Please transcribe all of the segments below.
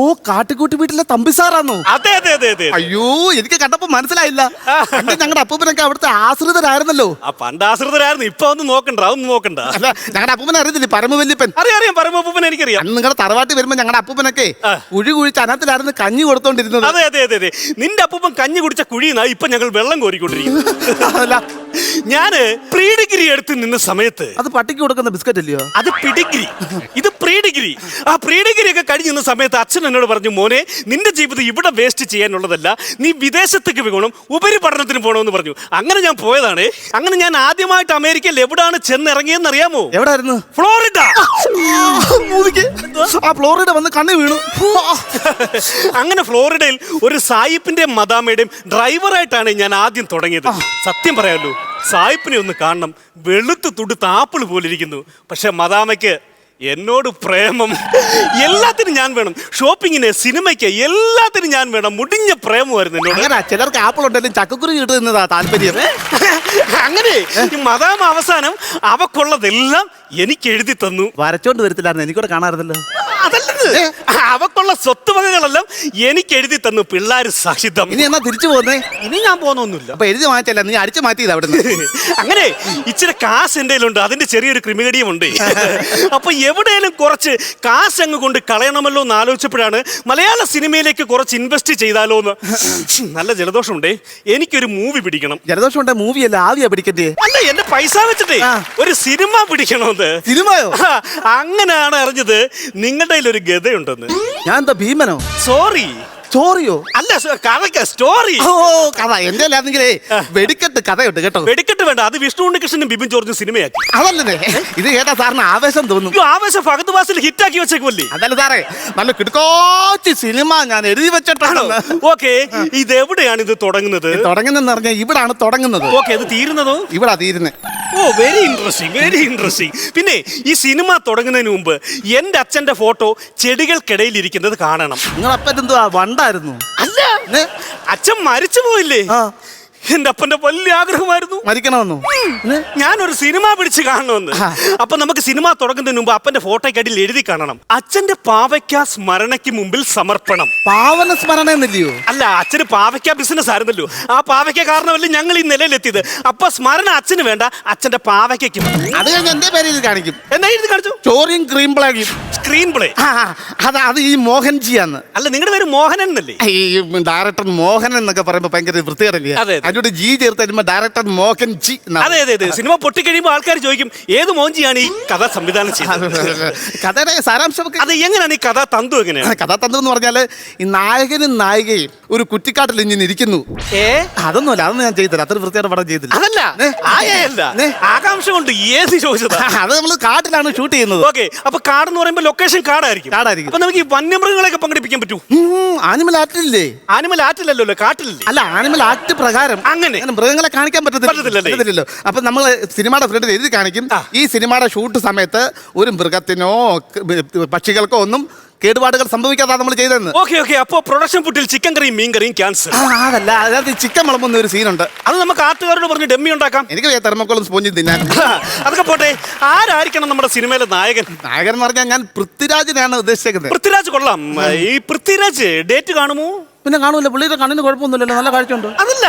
ഓ കാട്ടുകൂട്ടി വീട്ടിലെ തമ്പി സാറാന്നോ? അതെ അതെ അതെ അതെ അയ്യോ എനിക്ക് കണ്ടപ്പോ മനസ്സിലായില്ല. പണ്ട് ഞങ്ങളുടെ അപ്പൂപ്പനൊക്കെ അവിടുത്തെ ആശ്രിതരായിരുന്നല്ലോ. ആ പണ്ട് ആശ്രിതരായിരുന്നു ഇപ്പൊ ഒന്നും നോക്കണ്ട അതൊന്നും നോക്കണ്ട. അല്ല ഞങ്ങളുടെ അപ്പൂപ്പനെ അറിയത്തില്ലേ? പരമവല്യപ്പൻ. അറിയാം അറിയാം പരമപ്പൂപ്പൻ എനിക്കറിയാം. അന്ന് നിങ്ങളുടെ തറവാട്ടി വരുമ്പോ ഞങ്ങളുടെ അപ്പൂപ്പനൊക്കെ. കുഴി കുഴിച്ച് അനത്തിലായിരുന്നു കഞ്ഞി കൊടുത്തോണ്ടിരുന്നത്. അതെ അതെ അതെ അതെ. നിന്റെ അപ്പൂപ്പൻ കഞ്ഞി കുടിച്ച കുഴിയുന്ന ഇപ്പൊ ഞങ്ങൾ വെള്ളം കോരിക്കൊണ്ടിരിക്കുന്നു അല്ല ഞാൻ പ്രീ ഡിഗ്രി എടുത്ത് നിന്ന സമയത്ത് അത് പട്ടിക്ക് കൊടുക്കുന്ന ബിസ്ക്കറ്റ് അല്ലയോ അത് പിടിഗ്രി ഇത് പ്രീ ഡിഗ്രി ആ പ്രീ ഡിഗ്രി ഒക്കെ കഴിഞ്ഞ് നിന്ന സമയത്ത് അച്ഛൻ എന്നോട് പറഞ്ഞു മോനെ നിന്റെ ജീവിതം ഇവിടെ വേസ്റ്റ് ചെയ്യാനുള്ളതല്ല. നീ വിദേശത്തേക്ക് പോകണം ഉപരിപഠനത്തിന് പോകണമെന്ന് പറഞ്ഞു. അങ്ങനെ ഞാൻ പോയതാണ്. അങ്ങനെ ഞാൻ ആദ്യമായിട്ട് അമേരിക്കയിൽ എവിടാണ് ചെന്നിറങ്ങിയെന്ന് അറിയാമോ? എവിടായിരുന്നു? ഫ്ലോറിഡ. ആ ഫ്ലോറിഡ വന്ന് കണ്ണി വീണു. അങ്ങനെ ഫ്ലോറിഡയിൽ ഒരു സായിപ്പിന്റെയും മദാമയുടെയും ഡ്രൈവറായിട്ടാണ് ഞാൻ ആദ്യം തുടങ്ങിയത്. സത്യം പറയാമല്ലോ സായിപ്പിനെ ഒന്ന് കാണണം. വെളുത്ത് തുടുത്ത് ആപ്പിൾ പോലിരിക്കുന്നു. പക്ഷെ മദാമയ്ക്ക് എന്നോട് പ്രേമം. എല്ലാത്തിനും ഞാൻ വേണം. ഷോപ്പിങ്ങിന് സിനിമയ്ക്ക് എല്ലാത്തിനും ഞാൻ വേണം. മുടിഞ്ഞ പ്രേമമായിരുന്നു എന്നോട്. അങ്ങനെ ചിലർക്ക് ആപ്പിൾ ഉണ്ടെങ്കിലും ചക്കക്കുരു കിട്ടുന്നതാ താല്പര്യം. അങ്ങനെ ഈ മദാമ അവസാനം അവക്കുള്ളതെല്ലാം എനിക്ക് എഴുതി തന്നു. വരച്ചോണ്ട് വരത്തില്ലായിരുന്നു. എനിക്കൂടെ കാണാറുണ്ടല്ലോ. അതല്ലെന്ന്. അവക്കുള്ള സ്വത്തുവകകളെല്ലാം എനിക്ക് എഴുതി തന്നു പിള്ളേർ സാക്ഷിത്വം ഇനി എന്നാ തിരിച്ചു പോകുന്നേ? ഇനി ഞാൻ പോകുന്നൊന്നുമില്ല. അപ്പൊ എഴുതി മാറ്റല്ല നീ അടിച്ചു മാറ്റിയത് അവിടെ അങ്ങനെ ഇച്ചിരി കാശ് എന്റെ ഉണ്ട് അതിന്റെ ചെറിയൊരു ക്രിമികടിയുമുണ്ട് അപ്പൊ എവിടെയെങ്കിലും കുറച്ച് കാശ് അങ്ങ് കൊണ്ട് കളയണമല്ലോ എന്ന് ആലോചിച്ചപ്പോഴാണ് മലയാള സിനിമയിലേക്ക് കുറച്ച് ഇൻവെസ്റ്റ് ചെയ്താലോ എന്ന്. നല്ല ജലദോഷമുണ്ടേ. എനിക്കൊരു മൂവി പിടിക്കണം. ജലദോഷം ഉണ്ടെ മൂവിയല്ല ആവിയാ പിടിക്കണ്ടേ? അല്ല എന്റെ പൈസ വെച്ചിട്ടേ. ഒരു സിനിമ പിടിക്കണമെന്ന് സിനിമയോ? അങ്ങനെയാണ് അറിഞ്ഞത്. നിങ്ങളുടെ കയ്യിൽ ഒരു ഗതയുണ്ടെന്ന്. ഞാൻ എന്താ ഭീമനോ? സോറി സ്റ്റോറിയോ അല്ല കഥയ്ക്ക് സ്റ്റോറി ഓ കഥ. എന്റെ അല്ലാന്നെങ്കിലേ വെടിക്കെട്ട് കഥയുണ്ട് കേട്ടോ. വെടിക്കെട്ട് വേണ്ട. അത് വിഷ്ണു ഉണ്ണികൃഷ്ണനും ബിബിൻ ജോർജും സിനിമയാക്കി. അതല്ലേ ഇത് കേട്ടാ സാറിന് ആവേശം തോന്നും. അയ്യോ, ആവേശം ഫഹദ് വാസിൽ ഹിറ്റാക്കി വെച്ചേക്കുമല്ലേ അതല്ല സാറേ നല്ല കിടക്കോച്ച് സിനിമ ഞാൻ എഴുതി വെച്ചിട്ടാണ് ഓക്കെ. ഇത് എവിടെയാണ് ഇത് തുടങ്ങുന്നത് തുടങ്ങുന്നെന്ന് പറഞ്ഞാൽ ഇവിടാണ് തുടങ്ങുന്നത്. ഓക്കെ ഇത് തീരുന്നതോ? ഇവിടാ തീരുന്നേ. Oh very interesting very interesting പിന്നെ ഈ സിനിമ തുടങ്ങുന്നതിന് മുമ്പ് എന്റെ അച്ഛന്റെ ഫോട്ടോ ചെടികൾക്കിടയിൽ ഇരിക്കുന്നത് കാണണം. നിങ്ങൾ അപ്പൊ എന്തുവാ വണ്ടായിരുന്നു? അല്ല അച്ഛൻ മരിച്ചു പോയില്ലേ? എന്റെ അപ്പന്റെ വലിയ ആഗ്രഹമായിരുന്നു. മരിക്കണമെന്നു? ഞാനൊരു സിനിമ പിടിച്ച് കാണണമെന്ന്. അപ്പൊ നമുക്ക് സിനിമ തുടങ്ങുന്നതിന് മുമ്പ് അപ്പന്റെ ഫോട്ടോയ്ക്കടിയിൽ എഴുതി കാണണം. അച്ഛന്റെ പാവയ്ക്ക സ്മരണയ്ക്ക് മുമ്പിൽ സമർപ്പണം. പാവന സ്മരണ എന്നില്ലയോ? അല്ല അച്ഛന് പാവയ്ക്ക ബിസിനസ് ആയിരുന്നല്ലോ. ആ പാവയ്ക്ക കാരണമല്ലേ ഞങ്ങൾ ഈ നിലയിലെത്തിയത്. അപ്പൊ സ്മരണ അച്ഛന് വേണ്ട അച്ഛന്റെ പാവയ്ക്കും അത് കഴിഞ്ഞ് എന്റെ പേര് കാണിക്കും? എന്നാ എഴുതി കാണിച്ചു? ചോറിയും ക്രീം പ്ലേയും സ്ക്രീൻ പ്ലേ അത് അത് ഈ മോഹൻജിയാന്ന് അല്ല നിങ്ങളുടെ പേര് മോഹനൻ എന്നല്ലേ? ഈ ഡയറക്ടർ മോഹനൻ എന്നൊക്കെ പറയുമ്പോ ഭയങ്കര വൃത്തികേടല്ലേ. അതിനോട് ജി ചേർത്ത് വരുമ്പോ ഡയറക്ടർ മോഹൻ ജി എന്നാ. അതെ അതെ അതെ. സിനിമ പൊട്ടിക്കഴിയുമ്പോൾ ആൾക്കാർ ചോദിക്കും ഏത് മോഞ്ചിയാണ് ഈ കഥ സംവിധാനം ചെയ്തത്? കഥയുടെ സാരാംശം അത് എങ്ങനെയാണ് ഈ കഥ തന്തു എങ്ങനെയാണ്? തന്തു എന്ന് പറഞ്ഞാൽ ഈ നായകനും നായികയും ഒരു കുറ്റിക്കാട്ടിൽ ഇങ്ങനെ ഇരിക്കുന്നു. ഏ? അതൊന്നുമല്ല അതൊന്നും ഞാൻ ചെയ്തില്ല അത്ര വൃത്തിയായിട്ട് പടം ചെയ്തില്ല അതല്ല. ഏ? ആയല്ല ഏ? ആകാംക്ഷ കൊണ്ട് ചോദിച്ചതാ. അത് നമ്മൾ കാട്ടിലാണ് ഷൂട്ട് ചെയ്യുന്നത്. ഓക്കെ അപ്പൊ കാട് എന്ന് പറയുമ്പോൾ ലൊക്കേഷൻ കാടായിരിക്കും. കാടായിരിക്കും. അപ്പൊ നമുക്ക് ഈ വന്യമൃഗങ്ങളെയൊക്കെ പങ്കെടുപ്പിക്കാൻ പറ്റൂ. ആനിമൽ ആക്ടില്ലേ ആനിമൽ ആറ്റിലല്ലോ കാട്ടിലല്ലേ? അല്ല ആനിമൽ ആക്ട് പ്രകാരം അങ്ങനെ. മൃഗങ്ങളെ കാണിക്കാൻ പറ്റത്തില്ലല്ലേ? പറ്റത്തില്ലല്ലോ. അപ്പൊ നമ്മൾ സിനിമയുടെ ഫ്രണ്ടിൽ എഴുതി കാണിക്കും. ആ. ഈ സിനിമയുടെ ഷൂട്ട് സമയത്ത് ഒരു മൃഗത്തിനോ ക- പക്ഷികൾക്കോ ഒന്നും കേടുപാടുകൾ സംഭവിക്കാതെ നമ്മൾ ചെയ്തെന്ന് ഓക്കെ ഓക്കെ അപ്പൊ പ്രൊഡക്ഷൻ ഫുഡിൽ ചിക്കൻ കറിയും മീൻ കറിയും ക്യാൻസർ ആ, അതല്ല. അതിനകത്ത് ചിക്കൻ വിളമ്പുന്ന ഒരു സീനുണ്ട് അത് നമുക്ക് ആട്ടുകാരോട് പറഞ്ഞ് ഡമ്മി ഉണ്ടാക്കാം. എനിക്ക് തെർമക്കോളും സ്പോഞ്ചും തിന്നാൻ. അതൊക്കെ പോട്ടെ. ആരായിരിക്കണം നമ്മുടെ സിനിമയിലെ നായകൻ? നായകൻ എന്ന് പറഞ്ഞാൽ ഞാൻ പൃഥ്വിരാജിനെയാണ് ഉദ്ദേശിച്ചേക്കുന്നത്. പൃഥ്വിരാജ് കൊള്ളാം. ഈ പൃഥ്വിരാജ് ഡേറ്റ് കാണുമോ? പിന്നെ കാണൂല. പുള്ളിയുടെ കണ്ണിന് കുഴപ്പമൊന്നുമില്ലല്ലോ. നല്ല കാഴ്ചയുണ്ട്. അതല്ല.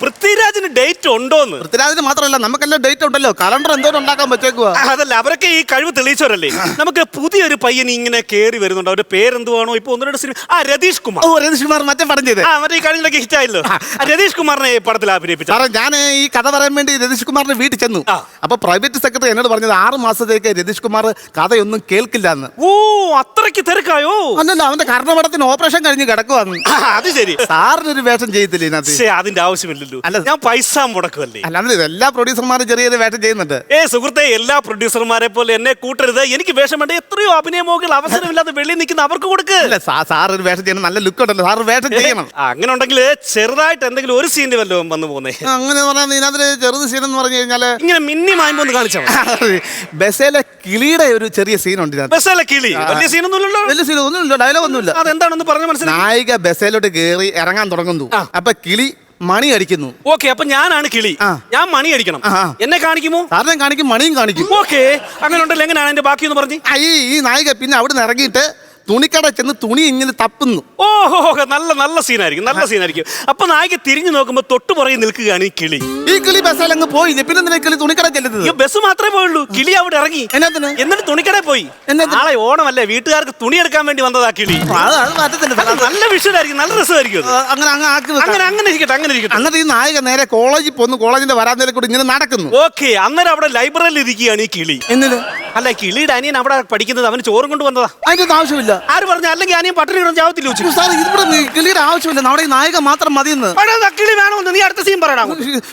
പൃഥ്വിരാജിന് ഡേറ്റ് ഉണ്ടോന്ന്? പൃഥ്വിരാജിന് മാത്രമല്ല നമുക്കെല്ലാം ഡേറ്റ് ഉണ്ടല്ലോ. കലണ്ടർ എന്തോരം ഉണ്ടാക്കാൻ പറ്റേക്കുവാ അതല്ല. അവരൊക്കെ ഈ കഴിവ് തെളിയിച്ചവരല്ലേ? നമുക്ക് പുതിയൊരു പയ്യൻ ഇങ്ങനെ കയറി വരുന്നുണ്ട്. അവരുടെ പേരെന്തുവാണോ? ഇപ്പൊ ഒന്ന് രണ്ട് സിനിമ ആ രതീഷ് കുമാർ. ഓ രതീഷ് കുമാർ മറ്റേ പടം ചെയ്തേ. ആ മറ്റേ ഈ കഴിഞ്ഞൊക്കെ ഹിറ്റ് ആയല്ലോ. ആ, രതീഷ് കുമാറിനെ ഈ പടത്തിൽ അഭിനയിപ്പിച്ചു സാറേ ഞാൻ ഈ കഥ പറയാൻ വേണ്ടി രതീഷ് കുമാറിന്റെ വീട്ടിൽ ചെന്നു. അപ്പൊ പ്രൈവറ്റ് സെക്രട്ടറി എന്നോട് പറഞ്ഞത് ആറ് മാസത്തേക്ക് രതീഷ് കുമാർ കഥയൊന്നും കേൾക്കില്ല എന്ന് ഓ അത്രയ്ക്ക് തിരക്കായോ? അല്ലല്ല അവന്റെ കർണപടത്തിന് ഓപ്പറേഷൻ കഴിഞ്ഞ് കിടക്കുവാന്ന്. അത് ശരി. സാറിനൊരു വേഷം ചെയ്യത്തില്ലേ ഇതിനകത്ത്? പക്ഷേ അതിന്റെ ആവശ്യമില്ലല്ലോ. അല്ല. ഞാൻ പൈസ മുടക്കുമല്ലേ അല്ലാതെ എല്ലാ പ്രൊഡ്യൂസർമാരും ചെറിയൊരു വേഷം ചെയ്യുന്നുണ്ട്. ഏ സുഹൃത്തെ എല്ലാ പ്രൊഡ്യൂസർമാരെ പോലെ എന്നെ കൂട്ടരുത്. എനിക്ക് വേഷം വേണ്ട. എത്രയോ അഭിനയമോകൾ അവസരമില്ലാതെ വെളിയിൽ നിൽക്കുന്ന അവർക്ക് കൊടുക്ക്. അല്ല സാ സാർ ഒരു വേഷം ചെയ്യണം നല്ല ലുക്ക് ഉണ്ടല്ലോ. സാർ വേഷം ചെയ്യണം. ആ, അങ്ങനെ ഉണ്ടെങ്കിൽ ചെറുതായിട്ട് എന്തെങ്കിലും ഒരു സീന്റെ വല്ലതും വന്നു പോന്നേ അങ്ങനെ പറഞ്ഞാൽ ഇതിനകത്ത് ചെറുത് സീൻ എന്ന് പറഞ്ഞു കഴിഞ്ഞാൽ ഇങ്ങനെ മിന്നി മായ്മ ഒന്ന് കാണിച്ചാൽ മതി. ബസ്സിലെ കിളിയുടെ ഒരു ചെറിയ സീനുണ്ട് ഇതിനകത്ത്. ബസ്സല്ല കിളി. വലിയ സീനൊന്നുമില്ലല്ലോ വലിയ സീൻ ഒന്നുമില്ല ഡയലോഗ് ഒന്നുമില്ല. അതെന്താണെന്ന് പറഞ്ഞ മനസ്സിലായി നായിക ബസ്സിലോട്ട് കേറി ഇറങ്ങാൻ തുടങ്ങുന്നു. അപ്പൊ കിളി മണി അടിക്കുന്നു. ഓക്കെ അപ്പൊ ഞാനാണ് കിളി. ഞാൻ മണി അടിക്കണം. എന്നെ കാണിക്കുമോ? സാറിനെ കാണിക്കും മണിയും കാണിക്കും. ഓക്കെ അങ്ങനെ ഉണ്ടല്ലോ എങ്ങനെയാണ് എന്റെ ബാക്കി എന്ന് പറഞ്ഞു ഈ നായിക പിന്നെ അവിടെ നിന്ന് ഇറങ്ങിയിട്ട് തുണിക്കട ചെന്ന് തുണി ഇങ്ങനെ തപ്പുന്നു. ഓഹോ നല്ല നല്ല സീനായിരിക്കും നല്ല സീനായിരിക്കും. അപ്പൊ നായിക തിരിഞ്ഞു നോക്കുമ്പോ തൊട്ടു പുറകെ നിൽക്കുകയാണ് ഈ കിളി. ഈ കിളി ബസ്സിൽ അങ്ങ് പോയി പിന്നെ എന്തിനാ ഈ കിളി തുണിക്കട ചെല്ലുന്നത് ഈ ബസ് മാത്രമേ പോയുള്ളൂ. കിളി അവിടെ ഇറങ്ങി. എന്നാത്തിന് എന്നിട്ട് തുണിക്കട പോയി. എന്നാത്തിന്? നാളെ ഓണമല്ലേ വീട്ടുകാർക്ക് തുണി എടുക്കാൻ വേണ്ടി വന്നതാ കിളി. അത് അത് മാറ്റത്തില്ല. അത് നല്ല വിഷയമായിരിക്കും നല്ല രസമായിരിക്കും അത്. അങ്ങനെ അങ്ങ് ആക്കി വെക്കാം. അങ്ങനെ അങ്ങനെ ഇരിക്കട്ടെ അങ്ങനെ ഇരിക്കട്ടെ. ഈ നായിക നേരെ കോളേജിൽ പോന്നു കോളേജിന്റെ വരാന്തയിൽ കൂടി ഇങ്ങനെ നടക്കുന്നു. ഓക്കെ അന്നേരം അവിടെ ലൈബ്രറിയിൽ ഇരിക്കുകയാണ് ഈ കിളി. എന്നിട്ട്? അല്ല കിളിയുടെ അനിയൻ അവിടെ പഠിക്കുന്നത് അവന് ചോറും കൊണ്ട് വന്നതാ. അതിന്റെ ആവശ്യമില്ല. ആര് പറഞ്ഞു? അല്ലെങ്കിൽ അനിയൻ പട്ടിണി കിടന്ന് ചാവത്തില്ല ഉച്ച സാർ ഇവിടെ കിളിയുടെ ആവശ്യമില്ല. നമ്മുടെ ഈ നായക മാത്രം മതിയെന്ന്. കിളി വേണമെന്ന് നീ അടുത്ത സീൻ പറയണം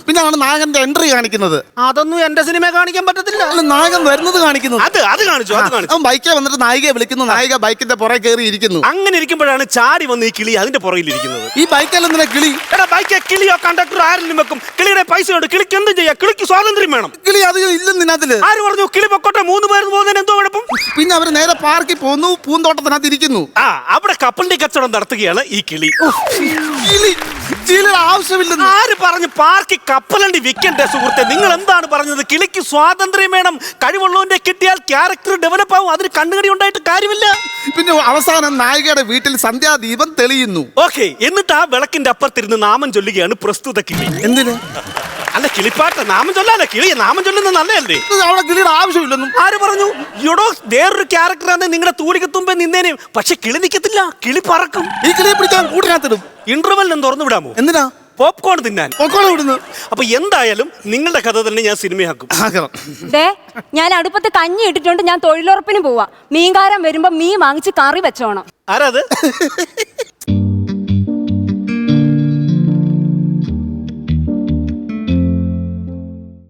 പിന്നെ ആണ് നായകന്റെ എൻട്രി കാണിക്കുന്നത്. അതൊന്നും എന്റെ സിനിമ കാണിക്കാൻ പറ്റത്തില്ല. അല്ല നായകൻ വരുന്നത് കാണിക്കുന്നത് അത് അത് കാണിച്ചു അത് കാണിച്ചു. അവൻ ബൈക്കെ വന്നിട്ട് നായികയെ വിളിക്കുന്നു. നായിക ബൈക്കിന്റെ പുറകെ കയറി ഇരിക്കുന്നു. അങ്ങനെ ഇരിക്കുമ്പോഴാണ് ചാടി വന്ന് ഈ കിളി അതിന്റെ പുറകിലിരിക്കുന്നത് ഈ ബൈക്കിൽ കിളി. എടാ ബൈക്ക് കിളിയോ കണ്ടക്ടർ ആരെങ്കിലും വെക്കും. കിളിയുടെ പൈസ കൊണ്ട് കിളിക്ക് എന്തും ചെയ്യാം? കിളിക്ക് സ്വാതന്ത്ര്യം വേണം. കിളി അധികം ഇല്ലെന്ന് ഇതിനകത്തിൽ ആര് പറഞ്ഞു? കിളി പൊക്കോട്ടെ മൂന്ന് പേര് പോകുന്നതിന് എന്തോ കുഴപ്പം? പിന്നെ അവർ നേരെ പാർക്കിൽ പോകുന്നു പൂന്തോട്ടത്തിനകത്ത് ഇരിക്കുന്നു. ആ അവിടെ കപ്പലിന്റെ കച്ചവടം നടത്തുകയാണ് ഈ കിളി. കിളി കിളിയുടെ ആവശ്യമില്ലെന്ന്. ആര് പറഞ്ഞു പാർക്കി കപ്പലണ്ടി വിൽക്കണ്ടേ സുഹൃത്തെ? നിങ്ങൾ എന്താണ് പറഞ്ഞത്? കിളിക്ക് സ്വാതന്ത്ര്യം വേണം കഴിവുള്ളവന്റെ കിട്ടിയാൽ ക്യാരക്ടർ ഡെവലപ്പ് ആവും അതിന് കണ്ണുകടി ഉണ്ടായിട്ട് കാര്യമില്ല. പിന്നെ അവസാനം നായികയുടെ വീട്ടിൽ സന്ധ്യാദീപം തെളിയുന്നു. ഓക്കെ എന്നിട്ട് ആ വിളക്കിന്റെ അപ്പുറത്തിരുന്ന് നാമം ചൊല്ലുകയാണ് പ്രസ്തുത കിളി. എന്തിന്? അല്ല കിളിപ്പാട്ട് നാമം ചൊല്ലാലോ കിളി നാമം ചൊല്ലുന്നത് നല്ലതല്ലേ? ഇത് അവിടെ കിളിയുടെ ആവശ്യമില്ലെന്നും. ആര് പറഞ്ഞു? ഇടോ വേറൊരു ക്യാരക്ടറാണ് നിങ്ങളുടെ തൂലികത്തുമ്പേ നിന്നേനെ. പക്ഷെ കിളി നിൽക്കത്തില്ല കിളി പറക്കും. ഈ കിളിയെ പിടിക്കാൻ കൂട്ടിനകത്തിടും. ഇന്റർവെല്ലിനും തുറന്നു വിടാമോ? എന്തിനാ? പോപ്കോൺ തിന്നാൻ. പോപ്കോൺ വിടുന്നു അപ്പൊ എന്തായാലും നിങ്ങളുടെ കഥ തന്നെ ഞാൻ സിനിമയാക്കും. ദേ ഞാൻ അടുപ്പത്ത് കഞ്ഞി ഇട്ടിട്ടുണ്ട് ഞാൻ തൊഴിലുറപ്പിന് പോവാ. മീൻകാരം വരുമ്പോ മീൻ വാങ്ങിച്ച് കറി വെച്ചോണം. ആരാത്?